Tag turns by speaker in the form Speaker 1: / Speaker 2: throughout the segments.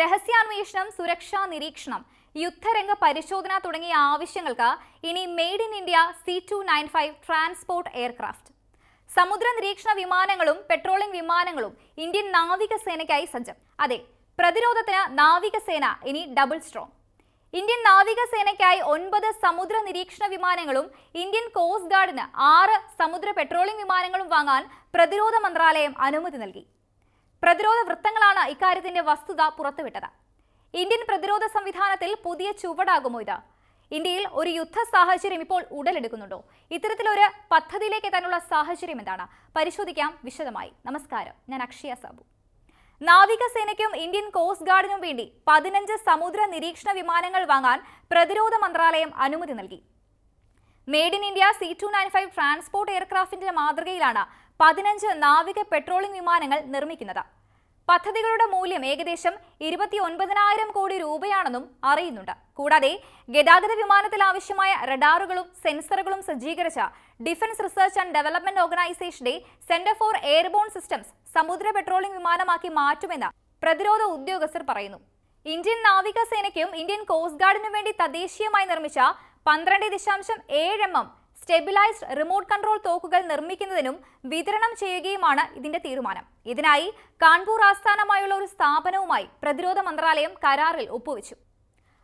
Speaker 1: രഹസ്യാന്വേഷണം സുരക്ഷാ നിരീക്ഷണം യുദ്ധരംഗ പരിശോധന തുടങ്ങിയ ആവശ്യങ്ങൾക്ക് ഇനി made in India C two nine five transport aircraft. സമുദ്ര നിരീക്ഷണ വിമാനങ്ങളും പെട്രോളിംഗ് വിമാനങ്ങളും ഇന്ത്യൻ നാവികസേനയ്ക്കായി സജ്ജം. അതെ പ്രതിരോധത്തിന് നാവികസേന ഇനി ഡബിൾ സ്ട്രോങ്. ഇന്ത്യൻ നാവികസേനയ്ക്കായി ഒൻപത് സമുദ്ര നിരീക്ഷണ വിമാനങ്ങളും ഇന്ത്യൻ കോസ്റ്റ് ഗാർഡിന് ആറ് സമുദ്ര പെട്രോളിംഗ് വിമാനങ്ങളും വാങ്ങാൻ പ്രതിരോധ മന്ത്രാലയം അനുമതി നൽകി. പ്രതിരോധ വൃത്തങ്ങളാണ് ഇക്കാര്യത്തിന്റെ വസ്തുത പുറത്തുവിട്ടത്. ഇന്ത്യൻ പ്രതിരോധ സംവിധാനത്തിൽ പുതിയ ചുവടാകുമോ ഇത്? ഇന്ത്യയിൽ ഒരു യുദ്ധ സാഹചര്യം ഇപ്പോൾ ഉടലെടുക്കുന്നുണ്ടോ? ഇത്തരത്തിലൊരു പദ്ധതിയിലേക്ക് എത്താനുള്ള സാഹചര്യം എന്താണ്? പരിശോധിക്കാം വിശദമായി. നമസ്കാരം. ഞാൻ അക്ഷയ സാബു. നാവികസേനയ്ക്കും ഇന്ത്യൻ കോസ്റ്റ് ഗാർഡിനും വേണ്ടി പതിനഞ്ച് സമുദ്ര നിരീക്ഷണ വിമാനങ്ങൾ വാങ്ങാൻ പ്രതിരോധ മന്ത്രാലയം അനുമതി നൽകി. Made in India C two nine five transport എയർക്രാഫ്റ്റിന്റെ മാതൃകയിലാണ് പതിനഞ്ച് നാവിക പെട്രോളിംഗ് വിമാനങ്ങൾ നിർമ്മിക്കുന്നത്. പദ്ധതികളുടെ മൂല്യം ഏകദേശം ഇരുപത്തി ഒൻപതിനായിരം കോടി രൂപയാണെന്നും അറിയുന്നുണ്ട്. കൂടാതെ ഗതാഗത വിമാനത്തിൽ ആവശ്യമായ റഡാറുകളും സെൻസറുകളും സജ്ജീകരിച്ച ഡിഫൻസ് റിസർച്ച് ആൻഡ് ഡെവലപ്മെന്റ് ഓർഗനൈസേഷന്റെ സെന്റർ ഫോർ എയർബോൺ സിസ്റ്റംസ് സമുദ്ര പെട്രോളിംഗ് വിമാനമാക്കി മാറ്റുമെന്ന് പ്രതിരോധ ഉദ്യോഗസ്ഥർ പറയുന്നു. ഇന്ത്യൻ നാവികസേനയ്ക്കും ഇന്ത്യൻ കോസ്റ്റ് ഗാർഡിനും വേണ്ടി തദ്ദേശീയമായി നിർമ്മിച്ച പന്ത്രണ്ട് ദശാംശം ഏഴ് M M stabilised remote control തോക്കുകൾ നിർമ്മിക്കുന്നതിനും വിതരണം ചെയ്യുകയുമാണ് ഇതിന്റെ തീരുമാനം. ഇതിനായി കാൺപൂർ ആസ്ഥാനമായുള്ള ഒരു സ്ഥാപനവുമായി പ്രതിരോധ മന്ത്രാലയം കരാറിൽ ഒപ്പുവെച്ചു.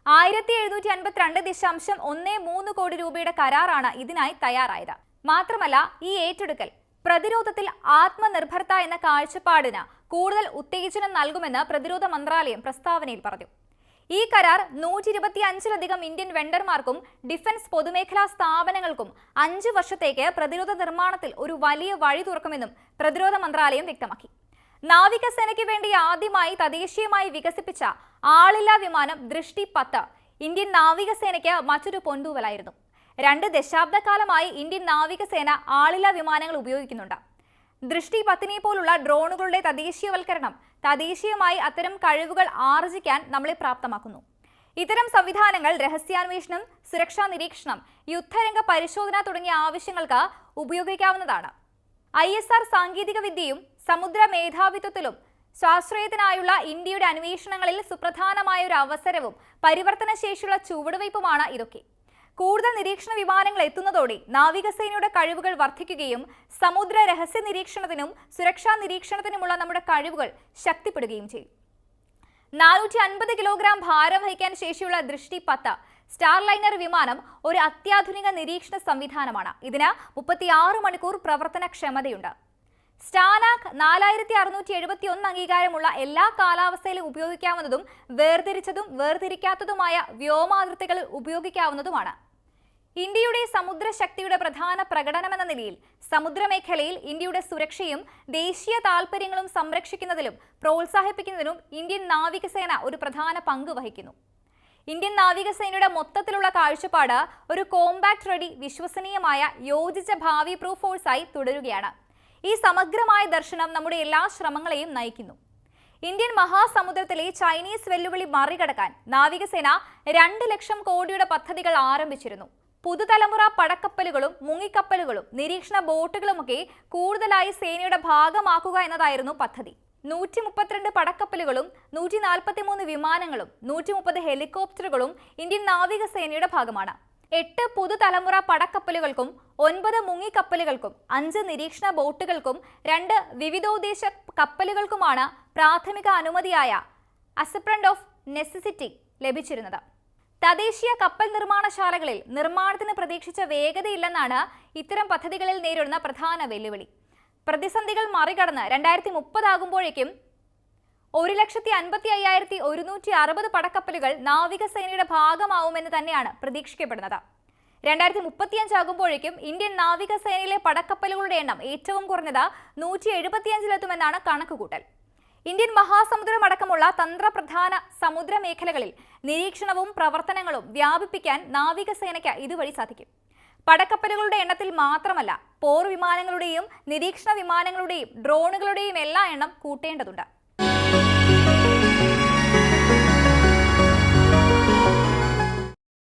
Speaker 1: ആയിരത്തി എഴുന്നൂറ്റി അൻപത്തിരണ്ട് ദശാംശം ഒന്ന് മൂന്ന് കോടി രൂപയുടെ കരാറാണ് ഇതിനായി തയ്യാറായത്. മാത്രമല്ല ഈ ഏറ്റെടുക്കൽ പ്രതിരോധത്തിൽ ആത്മനിർഭർത എന്ന കാഴ്ചപ്പാടിന് കൂടുതൽ ഉത്തേജനം നൽകുമെന്ന് പ്രതിരോധ മന്ത്രാലയം പ്രസ്താവനയിൽ പറഞ്ഞു. ഈ കരാർ നൂറ്റി ഇരുപത്തി അഞ്ചിലധികം ഇന്ത്യൻ വെണ്ടർമാർക്കും ഡിഫൻസ് പൊതുമേഖലാ സ്ഥാപനങ്ങൾക്കും അഞ്ച് വർഷത്തേക്ക് പ്രതിരോധ നിർമ്മാണത്തിൽ ഒരു വലിയ വഴി തുറക്കുമെന്നും പ്രതിരോധ മന്ത്രാലയം വ്യക്തമാക്കി. നാവികസേനയ്ക്ക് വേണ്ടി ആദ്യമായി തദ്ദേശീയമായി വികസിപ്പിച്ച ആളില്ലാ വിമാനം ദൃഷ്ടി പത്ത് ഇന്ത്യൻ നാവികസേനയ്ക്ക് മറ്റൊരു പൊന്തൂവലായിരുന്നു രണ്ട് ദശാബ്ദക്കാലമായി ഇന്ത്യൻ നാവികസേന ആളില്ലാ വിമാനങ്ങൾ ഉപയോഗിക്കുന്നുണ്ട്. ദൃഷ്ടി പത്തിനെ പോലുള്ള ഡ്രോണുകളുടെ തദ്ദേശീയവൽക്കരണം. തദ്ദേശീയമായി അത്തരം കഴിവുകൾ ആർജിക്കാൻ നമ്മളെ പ്രാപ്തമാക്കുന്നു. ഇത്തരം സംവിധാനങ്ങൾ രഹസ്യാന്വേഷണം സുരക്ഷാ നിരീക്ഷണം യുദ്ധരംഗ പരിശോധന തുടങ്ങിയ ആവശ്യങ്ങൾക്ക് ഉപയോഗിക്കാവുന്നതാണ്. ഐ എസ് ആർ സാങ്കേതിക വിദ്യയും സമുദ്ര മേധാവിത്വത്തിലും സ്വാശ്രയത്തിനായുള്ള ഇന്ത്യയുടെ അന്വേഷണങ്ങളിൽ സുപ്രധാനമായ ഒരു അവസരവും പരിവർത്തനശേഷിയുള്ള ചുവടുവയ്പുമാണ് ഇതൊക്കെ. കൂടുതൽ നിരീക്ഷണ വിമാനങ്ങൾ എത്തുന്നതോടെ നാവികസേനയുടെ കഴിവുകൾ വർദ്ധിക്കുകയും സമുദ്ര രഹസ്യ നിരീക്ഷണത്തിനും സുരക്ഷാ നിരീക്ഷണത്തിനുമുള്ള നമ്മുടെ കഴിവുകൾ ശക്തിപ്പെടുകയും ചെയ്യും. നാനൂറ്റി അൻപത് കിലോഗ്രാം ഭാരം വഹിക്കാൻ ശേഷിയുള്ള ദൃഷ്ടി പത്ത് സ്റ്റാർലൈനർ വിമാനം ഒരു അത്യാധുനിക നിരീക്ഷണ സംവിധാനമാണ്. ഇതിന് മുപ്പത്തിയാറ് മണിക്കൂർ പ്രവർത്തനക്ഷമതയുണ്ട്. സ്റ്റാനാക് നാലായിരത്തി അറുന്നൂറ്റി എഴുപത്തി ഒന്ന് അംഗീകാരമുള്ള എല്ലാ കാലാവസ്ഥയിലും ഉപയോഗിക്കാവുന്നതും വേർതിരിച്ചതും വേർതിരിക്കാത്തതുമായ വ്യോമാതിർത്തികളിൽ ഉപയോഗിക്കാവുന്നതുമാണ്. ഇന്ത്യയുടെ സമുദ്രശക്തിയുടെ പ്രധാന പ്രകടനമെന്ന നിലയിൽ സമുദ്രമേഖലയിൽ ഇന്ത്യയുടെ സുരക്ഷയും ദേശീയ താൽപ്പര്യങ്ങളും സംരക്ഷിക്കുന്നതിലും പ്രോത്സാഹിപ്പിക്കുന്നതിലും ഇന്ത്യൻ നാവികസേന ഒരു പ്രധാന പങ്ക് വഹിക്കുന്നു. ഇന്ത്യൻ നാവികസേനയുടെ മൊത്തത്തിലുള്ള കാഴ്ചപ്പാട് ഒരു കോമ്പാക്ട് റെഡി വിശ്വസനീയമായ യോജിച്ച ഭാവി പ്രൂഫ് ഫോഴ്സായി തുടരുകയാണ്. ഈ സമഗ്രമായ ദർശനം നമ്മുടെ എല്ലാ ശ്രമങ്ങളെയും നയിക്കുന്നു. ഇന്ത്യൻ മഹാസമുദ്രത്തിലെ ചൈനീസ് വെല്ലുവിളി മറികടക്കാൻ നാവികസേന രണ്ട് ലക്ഷം കോടിയുടെ പദ്ധതികൾ ആരംഭിച്ചിരുന്നു. പുതുതലമുറ പടക്കപ്പലുകളും മുങ്ങിക്കപ്പലുകളും നിരീക്ഷണ ബോട്ടുകളുമൊക്കെ കൂടുതലായി സേനയുടെ ഭാഗമാക്കുക എന്നതായിരുന്നു പദ്ധതി. നൂറ്റി മുപ്പത്തിരണ്ട് പടക്കപ്പലുകളും നൂറ്റി നാൽപ്പത്തി മൂന്ന് വിമാനങ്ങളും നൂറ്റി മുപ്പത് ഹെലികോപ്റ്ററുകളും ഇന്ത്യൻ നാവികസേനയുടെ ഭാഗമാണ്. എട്ട് പുതുതലമുറ പടക്കപ്പലുകൾക്കും ഒൻപത് മുങ്ങിക്കപ്പലുകൾക്കും അഞ്ച് നിരീക്ഷണ ബോട്ടുകൾക്കും രണ്ട് വിവിധോദ്ദേശ കപ്പലുകൾക്കുമാണ് പ്രാഥമിക അനുമതിയായ അസപ്രണ്ട് ഓഫ് നെസസിറ്റി ലഭിച്ചിരുന്നത്. തദ്ദേശീയ കപ്പൽ നിർമ്മാണശാലകളിൽ നിർമ്മാണത്തിന് പ്രതീക്ഷിച്ച വേഗതയില്ലെന്നാണ് ഇത്തരം പദ്ധതികളിൽ നേരിടുന്ന പ്രധാന വെല്ലുവിളി. പ്രതിസന്ധികൾ മറികടന്ന് രണ്ടായിരത്തി മുപ്പതാകുമ്പോഴേക്കും ഒരു ലക്ഷത്തി അൻപത്തി അയ്യായിരത്തി ഒരുന്നൂറ്റി അറുപത് പടക്കപ്പലുകൾ നാവികസേനയുടെ ഭാഗമാവുമെന്ന് തന്നെയാണ് പ്രതീക്ഷിക്കപ്പെടുന്നത്. രണ്ടായിരത്തി മുപ്പത്തിയഞ്ചാകുമ്പോഴേക്കും ഇന്ത്യൻ നാവികസേനയിലെ പടക്കപ്പലുകളുടെ എണ്ണം ഏറ്റവും കുറഞ്ഞത് നൂറ്റി എഴുപത്തിയഞ്ചിലെത്തുമെന്നാണ് കണക്കുകൂട്ടൽ. ഇന്ത്യൻ മഹാസമുദ്രമടക്കമുള്ള തന്ത്രപ്രധാന സമുദ്ര മേഖലകളിൽ നിരീക്ഷണവും പ്രവർത്തനങ്ങളും വ്യാപിപ്പിക്കാൻ നാവികസേനയ്ക്ക് ഇതുവഴി സാധിക്കും. പടക്കപ്പലുകളുടെ എണ്ണത്തിൽ മാത്രമല്ല പോർ വിമാനങ്ങളുടെയും നിരീക്ഷണ വിമാനങ്ങളുടെയും ഡ്രോണുകളുടെയും എല്ലാ എണ്ണം കൂട്ടേണ്ടതുണ്ട്.